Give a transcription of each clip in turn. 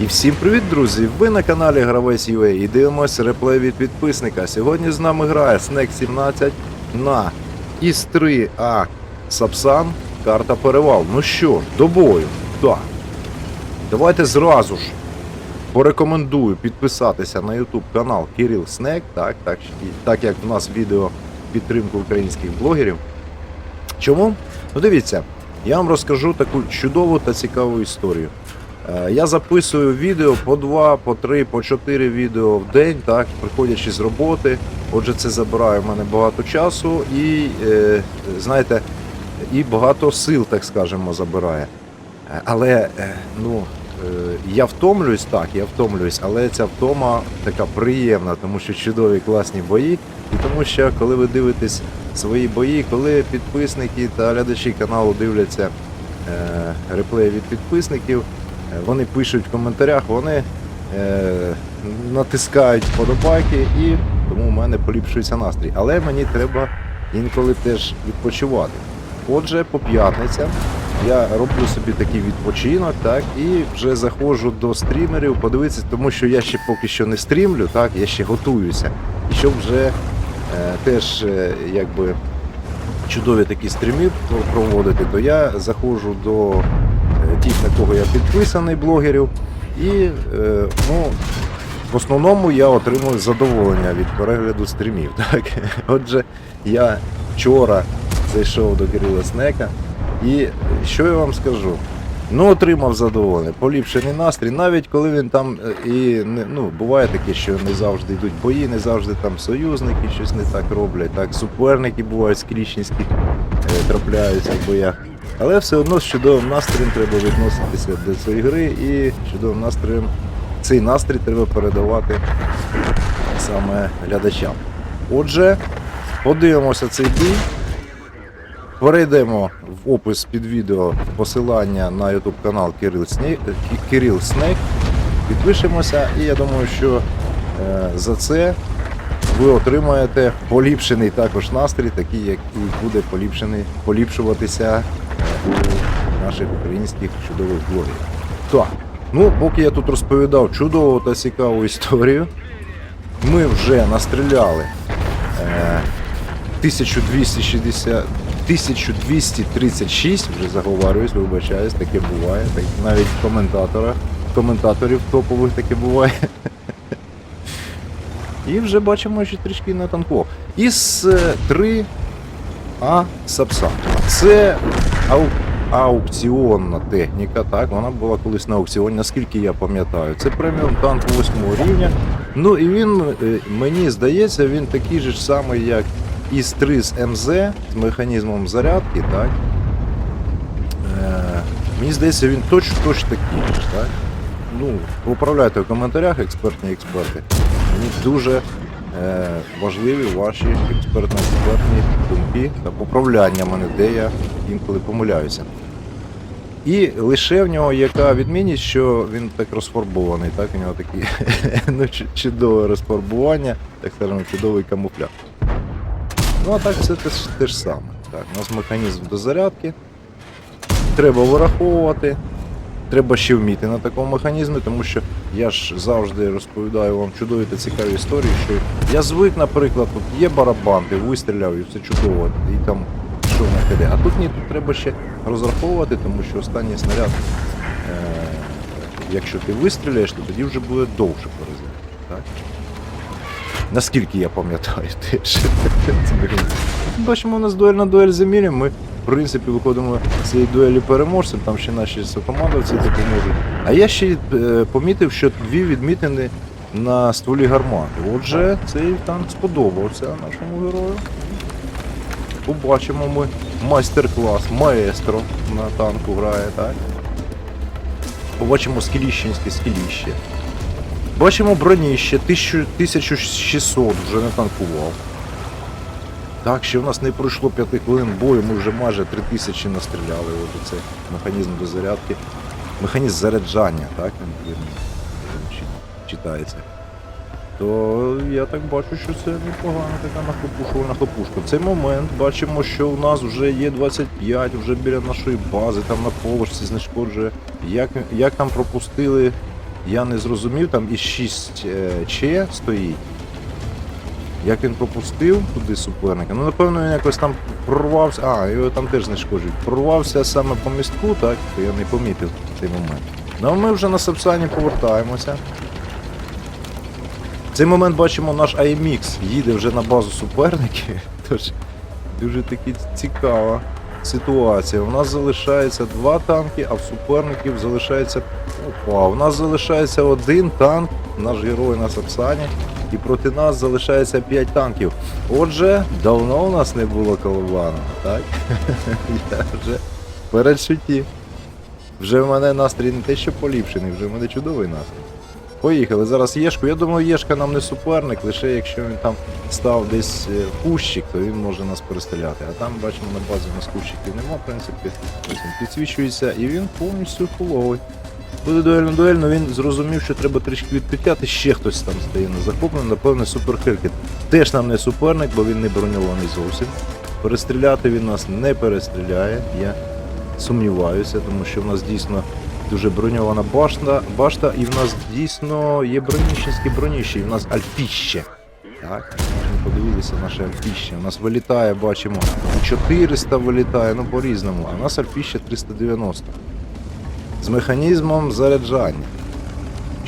І всім привіт, друзі! Ви на каналі Гравець UA і дивимося реплей від підписника. Сьогодні з нами грає Snake 17 на іс 3 а Сапсан, карта Перевал. Ну що, до бою? Так. Давайте зразу ж порекомендую підписатися на YouTube канал Кирил Снек, так, так, так як в нас відео підтримку українських блогерів. Чому? Ну дивіться, я вам розкажу таку чудову та цікаву історію. Е, Я записую відео по два, по три, по чотири відео в день, так, приходячи з роботи. Отже, це забирає в мене багато часу і, е, знаєте, і багато сил, так скажемо, забирає. Е, Але ну, я втомлююсь, так, я втомлююсь, але ця втома така приємна, тому що чудові класні бої. І тому що коли ви дивитесь свої бої, коли підписники та глядачі каналу дивляться реплеї від підписників, вони пишуть в коментарях, вони е, натискають вподобайки і тому в мене поліпшується настрій. Але мені треба інколи теж відпочивати. Отже, по п'ятницям я роблю собі такий відпочинок, так, і вже заходжу до стрімерів, подивитися, тому що я ще поки що не стрімлю, так, я ще готуюся. І щоб вже е, теж е, якби чудові такі стріми проводити, то я заходжу до е, тих, на кого я підписаний блогерів, і е, ну, в основному я отримую задоволення від перегляду стрімів. Так? Отже, я вчора зайшов до Кирила Снека, і що я вам скажу? Ну, отримав задоволення, поліпшений настрій, навіть коли він там е, і ну буває таке, що не завжди йдуть бої, не завжди там союзники щось не так роблять. Так, суперники бувають скрічницькі е, трапляються в боях. Але все одно з чудовим настроєм треба відноситися до цієї гри і чудовим настроєм цей настрій треба передавати саме глядачам. Отже, подивимося цей бій. Перейдемо в опис під відео посилання на YouTube канал Кирил Снейк. Підпишемося, і я думаю, що е, за це ви отримаєте поліпшений також настрій, такий, як і буде поліпшений, поліпшуватися е, у наших українських чудових блогерів. Так, ну поки я тут розповідав чудову та цікаву історію, ми вже настріляли е, 1260, 1236, вже заговарююсь, вибачаюсь, таке буває. Так, навіть коментатора, коментаторів топових таке буває. І вже бачимо, що трішки на танков. Із 3 А Сапсан. Це ау... аукціонна техніка, так, вона була колись на аукціоні, наскільки я пам'ятаю. Це преміум танк 8 рівня. Ну і він, е, мені здається, він такий же ж самий, як із 3 з МЗ з механізмом зарядки, так? Е, мені здається, він точно точно такий ж, так? Ну, управляйте в коментарях, експертні експерти. Мені дуже е, важливі ваші експертно-експертні думки та поправляння мене, де я інколи помиляюся. І лише в нього яка відмінність, що він так розфарбований, так? У нього такі ну, чудове розфарбування, так скажемо, чудовий камуфляж. Ну а так все те, те ж саме. Так, у нас механізм до зарядки. Треба вираховувати. Треба ще вміти на такому механізмі, тому що я ж завжди розповідаю вам чудові та цікаві історії, що я звик, наприклад, от є барабан, ти вистріляв і все чудово, і там що на КД. А тут ні, тут треба ще розраховувати, тому що останній снаряд, е- якщо ти вистріляєш, то тоді вже буде довше. Так? Наскільки я пам'ятаю теж. Бачимо, у нас дуель на дуель з Ми, принципі, виходимо з цієї дуелі переможцем, там ще наші сокомандовці допоможуть. А я ще е, помітив, що дві відмітини на стволі гармати. Отже, цей танк сподобався нашому герою. Побачимо ми майстер-клас, маестро на танку грає, так? Побачимо скіліщенське скіліще. Бачимо броніще 1000 1600 вже не танкував. Так, ще в нас не пройшло 5 хвилин бою, ми вже майже 3000 настріляли. От це механізм до зарядки. Механізм заряджання, так він, читається. То я так бачу, що це непогана така нахлопушувальна хлопушка. В цей момент бачимо, що у нас вже є 25, вже біля нашої бази, там на полошці знешкоджує. Як, як там пропустили Я не зрозумів, там і 6 Ч стоїть. Як він пропустив туди суперника? Ну, напевно, він якось там прорвався. А, його там теж не шкоджуть. Прорвався саме по містку, так, то я не помітив цей момент. Ну а ми вже на Сапсані повертаємося. В цей момент бачимо наш IMX їде вже на базу суперників. Тож дуже таки цікава ситуація. У нас залишається два танки, а в суперників залишається. Опа, у нас залишається один танк, наш герой на Сапсані, і проти нас залишається 5 танків. Отже, давно у нас не було колобана, так? Я вже в передчутті. Вже в мене настрій не те, що поліпшений, вже в мене чудовий настрій. Поїхали. Зараз Єшку. Я думаю, Єшка нам не суперник, лише якщо він там став десь е, кущик, то він може нас перестріляти. А там бачимо на базі у нас кущиків нема, в принципі. Підсвічується і він повністю фуловий. Буде дуельно дуельно, він зрозумів, що треба трішки відпетляти, ще хтось там стає на захоплений, напевне, супер Хелькет. Теж нам не суперник, бо він не броньований зовсім. Перестріляти він нас не перестріляє. Я сумніваюся, тому що в нас дійсно дуже броньована башта, башта і в нас дійсно є броніщенські броніщі, і в нас альфіще. Так, ми подивилися наше альфіще. У нас вилітає, бачимо, 400 вилітає, ну по-різному, а у нас альфіще 390. З механізмом заряджання.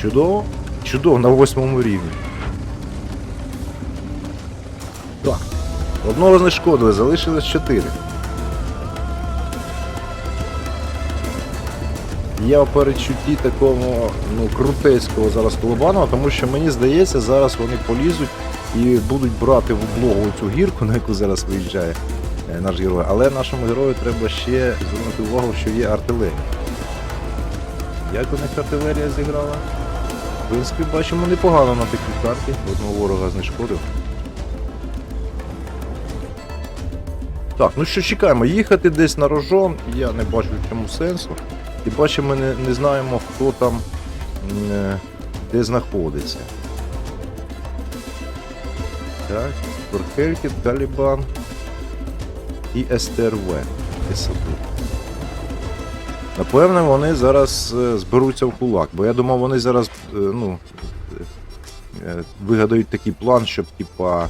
Чудово? Чудово на восьмому рівні. Так. Одного знешкодили, залишилось 4. Я в передчутті такому ну, крутецького зараз колобаного, тому що мені здається, зараз вони полізуть і будуть брати в облогу цю гірку, на яку зараз виїжджає е, наш герой. Але нашому герою треба ще звернути увагу, що є артилерія. Як у них артилерія зіграла? В принципі, бачимо непогано на такій карті. Одного ворога знешкодив. Так, ну що чекаємо, їхати десь на рожон, я не бачу в чому сенсу. І бачимо, ми не, не знаємо, хто там е, де знаходиться. Так, Турхелькіт, Калібан і СТРВ. САП. Напевне, вони зараз е, зберуться в кулак, бо я думав, вони зараз е, ну, е, вигадають такий план, щоб типа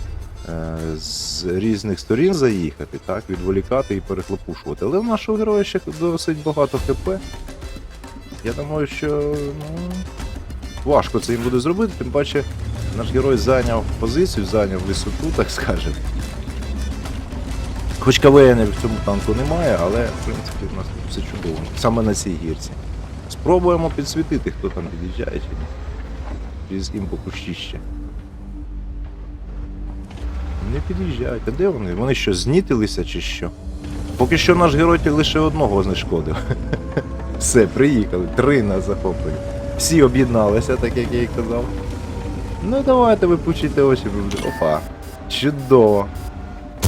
з різних сторін заїхати, так, відволікати і перехлопушувати. Але в нашого героя ще досить багато ХП. Я думаю, що ну, важко це їм буде зробити, тим паче наш герой зайняв позицію, зайняв висоту, так скажемо. Хоч КВН в цьому танку немає, але в принципі в нас тут все чудово. Саме на цій гірці. Спробуємо підсвітити, хто там під'їжджає чи ні. Через імпокущище. Не під'їжджають. А де вони? Вони що, знітилися чи що? Поки що наш герой лише одного знешкодив. Все, приїхали, три на захоплення. Всі об'єдналися, так як я і казав. Ну давайте ви пучите очі. Опа. Чудово.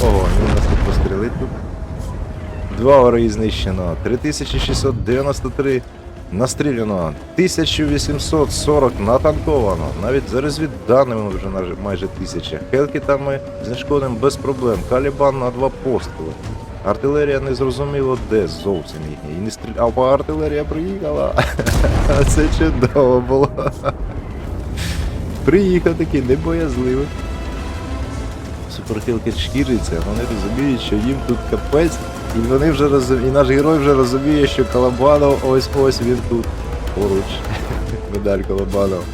Ого, тут. Два ори знищено. 3693 настріляно. 1840 натанковано. Навіть за розвідданими вже майже 1000. Хелкітами знешкодимо без проблем. Калібан на два постріли. Артилерія не зрозуміло де зовсім їхня. І не стріля... А артилерія приїхала. Це чудово було. Приїхав такий небоязливий. Суперхілки шкіриться, вони розуміють, що їм тут капець, і вони вже розуміють, і наш герой вже розуміє, що Калабанов ось ось він тут поруч. Медаль Калабанов.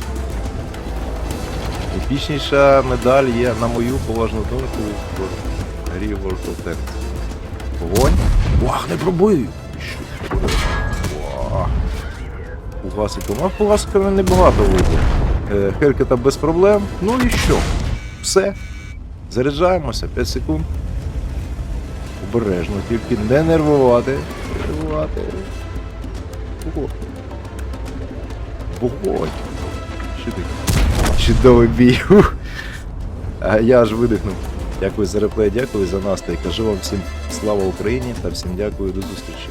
Епічніша медаль є, на мою поважну думку, в грі World of Tanks. Вогонь. Вах, не пробив! Що? Вах. Фугасиком. А фугасиками небагато вийде. Е, Хелькета без проблем. Ну і що? Все. Заряджаємося, 5 секунд. Обережно, тільки не нервувати. Нервувати. Ого. Вогонь. Чудовий бій. А я аж видихнув. Дякую за реплей, дякую за настрій. Кажу вам всім слава Україні та всім дякую до зустрічі.